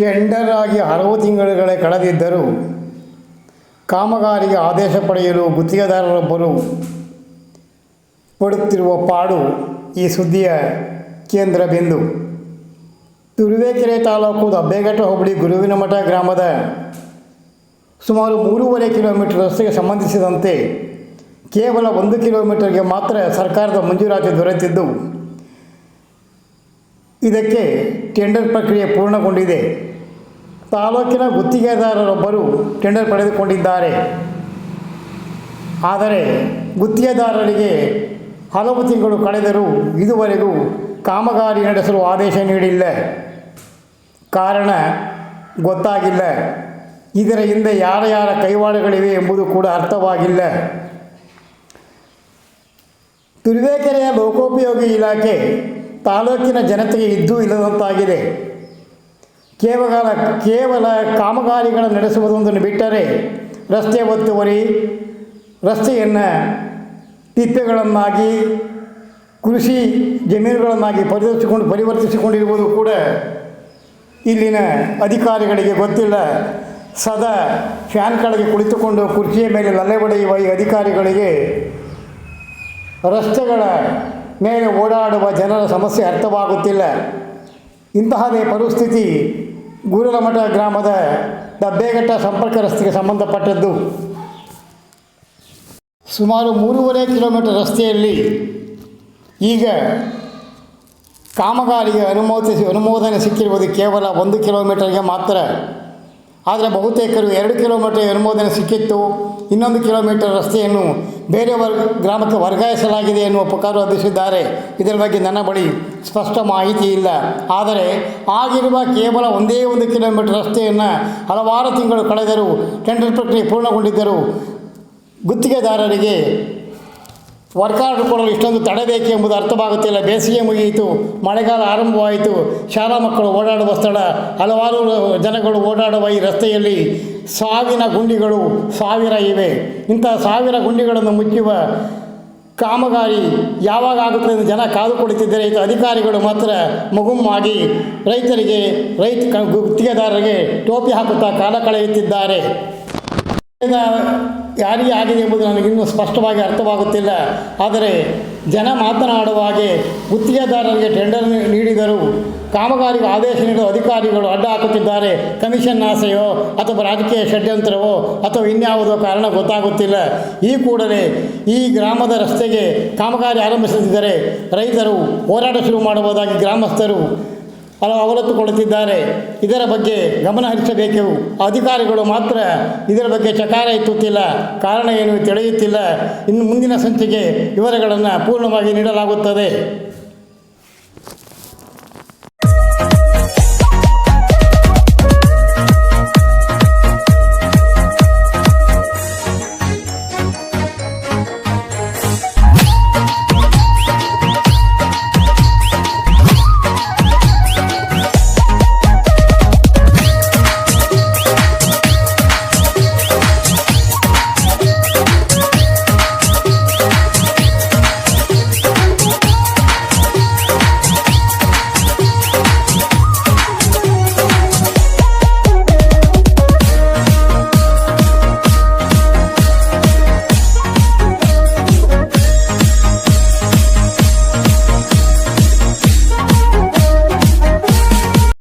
Tender ಆಗಿ ಹಲವು ತಿಂಗಳುಗಳೇ ಕಳೆದಿದ್ದರೂ ಕಾಮಗಾರಿಗೆ ಆದೇಶ ಪಡೆಯಲು ಗುತ್ತಿಗೆದಾರರೊಬ್ಬರು ಪಡುತ್ತಿರುವ ಪಾಡು ಈ ಸುದ್ದಿಯ ಕೇಂದ್ರ ಬಿಂದು. ತುರುವೇಕೆರೆ ತಾಲೂಕು ದಬ್ಬೆಘಟ್ಟ ಹೋಬಳಿ ಗುರುವಿನಮಠ ಗ್ರಾಮದ ಸುಮಾರು ಮೂರುವರೆ ಕಿಲೋಮೀಟರ್ ರಸ್ತೆಗೆ ಸಂಬಂಧಿಸಿದಂತೆ ಕೇವಲ ಒಂದು ಕಿಲೋಮೀಟರ್ಗೆ ಮಾತ್ರ ಸರ್ಕಾರದ ಮಂಜೂರಾತಿ ದೊರೆತಿದ್ದು. ಇದಕ್ಕೆ ಟೆಂಡರ್ ಪ್ರಕ್ರಿಯೆ ಪೂರ್ಣಗೊಂಡಿದೆ. ತಾಲೂಕಿನ ಗುತ್ತಿಗೆದಾರರೊಬ್ಬರು ಟೆಂಡರ್ ಪಡೆದುಕೊಂಡಿದ್ದಾರೆ. ಆದರೆ ಗುತ್ತಿಗೆದಾರರಿಗೆ ಹಲವು ತಿಂಗಳು ಕಳೆದರೂ ಇದುವರೆಗೂ ಕಾಮಗಾರಿ ನಡೆಸಲು ಆದೇಶ ನೀಡಿಲ್ಲ. ಕಾರಣ ಗೊತ್ತಾಗಿಲ್ಲ. ಇದರ ಹಿಂದೆ ಯಾರ ಯಾರ ಕೈವಾಡಗಳಿವೆ ಎಂಬುದು ಕೂಡ ಅರ್ಥವಾಗಿಲ್ಲ. ತುರುವೇಕೆರೆಯ ಲೋಕೋಪಯೋಗಿ ಇಲಾಖೆ ತಾಲೂಕಿನ ಜನತೆಗೆ ಇದ್ದೂ ಇಲ್ಲದಂತಾಗಿದೆ. ಕೇವಲ ಕೇವಲ ಕಾಮಗಾರಿಗಳನ್ನು ನಡೆಸುವುದೊಂದನ್ನು ಬಿಟ್ಟರೆ ರಸ್ತೆ ಒತ್ತುವರಿ, ರಸ್ತೆಯನ್ನು ತಿಪ್ಪೆಗಳನ್ನಾಗಿ, ಕೃಷಿ ಜಮೀನುಗಳನ್ನಾಗಿ ಪರಿವರ್ತಿಸಿಕೊಂಡು ಪರಿವರ್ತಿಸಿಕೊಂಡಿರುವುದು ಕೂಡ ಇಲ್ಲಿನ ಅಧಿಕಾರಿಗಳಿಗೆ ಗೊತ್ತಿಲ್ಲ. ಸದಾ ಫ್ಯಾನ್ ಕೆಳಗೆ ಕುಳಿತುಕೊಂಡು ಕುರ್ಚಿಯ ಮೇಲೆ ಲಲ್ಲೆ ಬಡಿಯುವ ಈ ಅಧಿಕಾರಿಗಳಿಗೆ ರಸ್ತೆಗಳ ಮೇಲೆ ಓಡಾಡುವ ಜನರ ಸಮಸ್ಯೆ ಅರ್ಥವಾಗುತ್ತಿಲ್ಲ. ಇಂತಹದೇ ಪರಿಸ್ಥಿತಿ ಗೂರಲಮಠ ಗ್ರಾಮದ ದಬ್ಬೆಘಟ್ಟ ಸಂಪರ್ಕ ರಸ್ತೆಗೆ ಸಂಬಂಧಪಟ್ಟದ್ದು. ಸುಮಾರು ಮೂರುವರೆ ಕಿಲೋಮೀಟರ್ ರಸ್ತೆಯಲ್ಲಿ ಈಗ ಕಾಮಗಾರಿಗೆ ಅನುಮೋದಿಸಿ ಅನುಮೋದನೆ ಸಿಕ್ಕಿರುವುದು ಕೇವಲ ಒಂದು ಕಿಲೋಮೀಟರ್ಗೆ ಮಾತ್ರ. ಆದರೆ ಬಹುತೇಕರು ಎರಡು ಕಿಲೋಮೀಟರ್ ಅನುಮೋದನೆ ಸಿಕ್ಕಿತ್ತು. ಇನ್ನೊಂದು ಕಿಲೋಮೀಟರ್ ರಸ್ತೆಯನ್ನು ಬೇರೆ ವರ್ಗ ಗ್ರಾಮಕ್ಕೆ ವರ್ಗಾಯಿಸಲಾಗಿದೆ ಎನ್ನುವ ಪ್ರಕಾರ ಹೊರಡಿಸಿದ್ದಾರೆ ಇದರ ಬಗ್ಗೆ ನನ್ನ ಬಳಿ ಸ್ಪಷ್ಟ ಮಾಹಿತಿ ಇಲ್ಲ. ಆದರೆ ಆಗಿರುವ ಕೇವಲ ಒಂದೇ ಒಂದು ಕಿಲೋಮೀಟರ್ ರಸ್ತೆಯನ್ನು ಹಲವಾರು ತಿಂಗಳು ಕಳೆದರೂ ಟೆಂಡರ್ ಪ್ರಕ್ರಿಯೆ ಪೂರ್ಣಗೊಂಡಿದ್ದರೂ ಗುತ್ತಿಗೆದಾರರಿಗೆ ವರ್ಕ್ ಆರ್ಡರ್ ಕೊಡಲು ಇಷ್ಟೊಂದು ತಡೆ ಬೇಕು ಎಂಬುದು ಅರ್ಥವಾಗುತ್ತಿಲ್ಲ. ಬೇಸಿಗೆ ಮುಗಿಯಿತು, ಮಳೆಗಾಲ ಆರಂಭವಾಯಿತು. ಶಾಲಾ ಮಕ್ಕಳು ಓಡಾಡುವ ಸ್ಥಳ, ಹಲವಾರು ಜನಗಳು ಓಡಾಡುವ ಈ ರಸ್ತೆಯಲ್ಲಿ ಸಾವಿನ ಗುಂಡಿಗಳು ಸಾವಿರ ಇವೆ. ಇಂಥ ಸಾವಿರ ಗುಂಡಿಗಳನ್ನು ಮುಚ್ಚುವ ಕಾಮಗಾರಿ ಯಾವಾಗ ಆಗುತ್ತೆ ಎಂದು ಜನ ಕಾದು ಕುಳಿತಿದ್ದರೆ ಇದು ಅಧಿಕಾರಿಗಳು ಮಾತ್ರ ಮಗುಮ್ಮಾಗಿ ರೈತರಿಗೆ, ರೈತ ಗುತ್ತಿಗೆದಾರರಿಗೆ ಟೋಪಿ ಹಾಕುತ್ತಾ ಕಾಲ ಕಳೆಯುತ್ತಿದ್ದಾರೆ. ಯಾರಿಗೆ ಆಗಿದೆ ಎಂಬುದು ನನಗಿನ್ನೂ ಸ್ಪಷ್ಟವಾಗಿ ಅರ್ಥವಾಗುತ್ತಿಲ್ಲ. ಆದರೆ ಜನ ಮಾತನಾಡುವ ಹಾಗೆ ಗುತ್ತಿಗೆದಾರರಿಗೆ ಟೆಂಡರ್ ನೀಡಿದರು ಕಾಮಗಾರಿಗೆ ಆದೇಶ ನೀಡುವ ಅಧಿಕಾರಿಗಳು ಅಡ್ಡ ಹಾಕುತ್ತಿದ್ದಾರೆ. ಕಮಿಷನ್ ಆಸೆಯೋ ಅಥವಾ ರಾಜಕೀಯ ಷಡ್ಯಂತ್ರವೋ ಅಥವಾ ಇನ್ಯಾವುದೋ ಕಾರಣ ಗೊತ್ತಾಗುತ್ತಿಲ್ಲ. ಈ ಕೂಡಲೇ ಈ ಗ್ರಾಮದ ರಸ್ತೆಗೆ ಕಾಮಗಾರಿ ಆರಂಭಿಸುತ್ತಿದ್ದರೆ ರೈತರು ಹೋರಾಟ ಶುರು ಮಾಡುವುದಾಗಿ ಗ್ರಾಮಸ್ಥರು ಅವಲತ್ತುಕೊಳ್ಳುತ್ತಿದ್ದಾರೆ. ಇದರ ಬಗ್ಗೆ ಗಮನ ಹರಿಸಬೇಕು ಅಧಿಕಾರಿಗಳು ಮಾತ್ರ ಇದರ ಬಗ್ಗೆ ಚಕಾರ ಎತ್ತುತ್ತಿಲ್ಲ. ಕಾರಣ ಏನು ತಿಳಿಯುತ್ತಿಲ್ಲ. ಇನ್ನು ಮುಂದಿನ ಸಂಚಿಕೆ ವಿವರಗಳನ್ನು ಪೂರ್ಣವಾಗಿ ನೀಡಲಾಗುತ್ತದೆ.